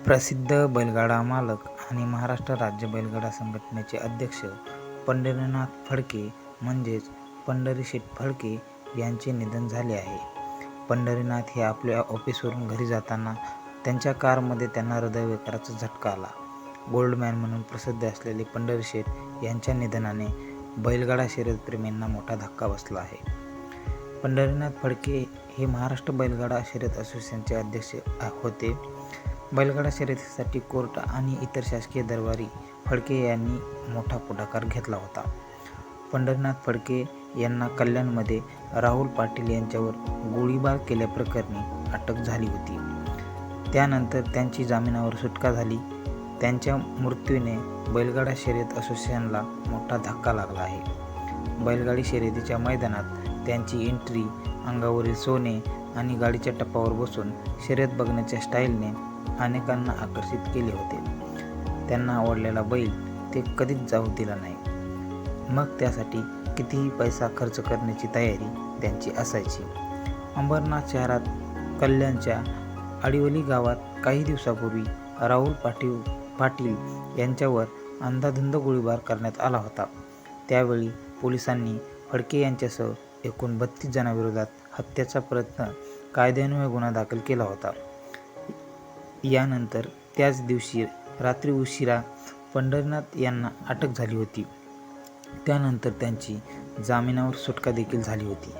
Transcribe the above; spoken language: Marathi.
प्रसिद्ध बैलगाडा मालक आणि महाराष्ट्र राज्य बैलगाडा संघटनेचे अध्यक्ष पंढरीनाथ फडके म्हणजेच पंढरीशेठ फडके यांचे निधन झाले आहे. पंढरीनाथ हे आपल्या ऑफिसवरून घरी जाताना त्यांच्या कारमध्ये त्यांना हृदयविकाराचा झटका आला. गोल्डमॅन म्हणून प्रसिद्ध असलेले पंढरीशेठ यांच्या निधनाने बैलगाडा शर्यतप्रेमींना मोठा धक्का बसला आहे. पंढरीनाथ फडके हे महाराष्ट्र बैलगाडा शर्यत असोसिएशनचे अध्यक्ष होते. बैलगाडा शर्यतीसाठी कोर्ट आणि इतर शासकीय दरबारी फडके यांनी मोठा पुढाकार घेतला होता. पंढरनाथ फडके यांना कल्याणमध्ये राहुल पाटील यांच्यावर गोळीबार केल्याप्रकरणी अटक झाली होती. त्यानंतर त्यांची जामिनावर सुटका झाली. त्यांच्या मृत्यूने बैलगाडा शर्यत असोसिएशनला मोठा धक्का लागला आहे. बैलगाडी शर्यतीच्या मैदानात त्यांची एंट्री अंगावरील सोने आणि गाडीच्या टप्पावर बसून शर्यत बघण्याच्या स्टाईलने अनेकांना आकर्षित केले होते. त्यांना आवडलेला बैल ते कधीच जाऊ दिला नाही. मग त्यासाठी कितीही पैसा खर्च करण्याची तयारी त्यांची असायची. अंबरनाथ शहरात कल्याणच्या आडिवली गावात काही दिवसापूर्वी राहुल पाटील पाटील यांच्यावर अंधाधुंद गोळीबार करण्यात आला होता. त्यावेळी पोलिसांनी फडके यांच्यासह एकूण बत्तीस जणांविरोधात हत्येचा प्रयत्न कायद्यान्वये गुन्हा दाखल केला होता. यानंतर त्याच दिवशी रात्री उशिरा पंढरीनाथ यांना अटक झाली होती. त्यानंतर त्यांची जामिनावर सुटका देखील झाली होती.